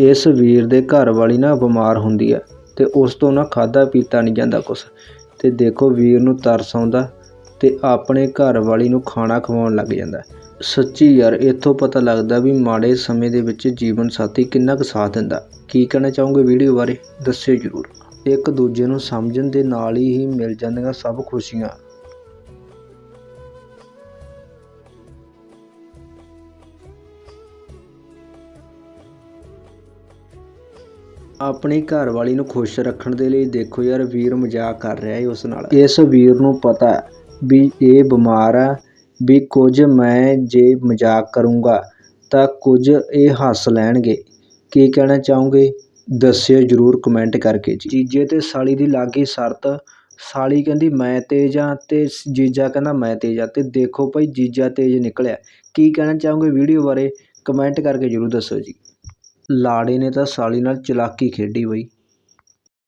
ਇਸ ਵੀਰ ਦੇ ਘਰ ਵਾਲੀ ਨਾ ਬਿਮਾਰ ਹੁੰਦੀ ਹੈ ਤੇ ਉਸ ਤੋਂ ਨਾ ਖਾਦਾ ਪੀਤਾ ਨਹੀਂ ਜਾਂਦਾ ਕੁਛ। ਤੇ ਦੇਖੋ ਵੀਰ ਨੂੰ ਤਰਸ ਆਉਂਦਾ ਤੇ ਆਪਣੇ ਘਰ ਵਾਲੀ ਨੂੰ ਖਾਣਾ ਖਵਾਉਣ ਲੱਗ ਜਾਂਦਾ। ਸੱਚੀ ਯਾਰ, ਇੱਥੋਂ ਪਤਾ ਲੱਗਦਾ ਵੀ ਮਾੜੇ ਸਮੇਂ ਦੇ ਵਿੱਚ ਜੀਵਨ ਸਾਥੀ ਕਿੰਨਾ ਕੁ ਸਾਥ ਦਿੰਦਾ। ਕੀ ਕਹਿਣਾ ਚਾਹੋਗੇ ਵੀਡੀਓ ਬਾਰੇ? ਦੱਸਿਓ ਜਰੂਰ। ਇੱਕ ਦੂਜੇ ਨੂੰ ਸਮਝਣ ਦੇ ਨਾਲ ਹੀ ਮਿਲ ਜਾਂਦੀਆਂ ਸਭ ਖੁਸ਼ੀਆਂ। ਆਪਣੀ ਘਰਵਾਲੀ ਨੂੰ ਖੁਸ਼ ਰੱਖਣ ਦੇ ਲਈ ਦੇਖੋ ਯਾਰ ਵੀਰ ਮਜ਼ਾਕ ਕਰ ਰਿਹਾ ਹੈ ਉਸ ਨਾਲ। ਇਸ ਵੀਰ ਨੂੰ ਪਤਾ ਵੀ ਇਹ ਬਿਮਾਰ ਆ, ਵੀ ਕੁਝ ਮੈਂ ਜੇ ਮਜ਼ਾਕ ਕਰੂੰਗਾ ਤਾਂ ਕੁਝ ਇਹ ਹੱਸ ਲੈਣਗੇ। ਕੀ ਕਹਿਣਾ ਚਾਹੋਗੇ? ਦੱਸਿਓ ਜਰੂਰ ਕਮੈਂਟ ਕਰਕੇ ਜੀ। ਜੀਜੇ ਤੇ ਸਾਲੀ ਦੀ ਲੱਗੀ ਸ਼ਰਤ, ਸਾਲੀ ਕਹਿੰਦੀ, ਮੈਂ ਤੇਜ਼ ਆ ਤੇ ਜੀਜਾ ਕਹਿੰਦਾ, ਮੈਂ ਤੇਜ਼ ਆ। ਤੇ ਦੇਖੋ ਭਾਈ ਜੀਜਾ ਤੇਜ਼ ਨਿਕਲਿਆ। ਕੀ ਕਹਿਣਾ ਚਾਹੋਗੇ ਵੀਡੀਓ ਬਾਰੇ? ਕਮੈਂਟ ਕਰਕੇ ਜਰੂਰ ਦੱਸੋ ਜੀ। ਲਾੜੇ ਨੇ ਤਾਂ ਸਾਲੀ ਨਾਲ ਚਲਾਕੀ ਖੇਡੀ ਬਈ।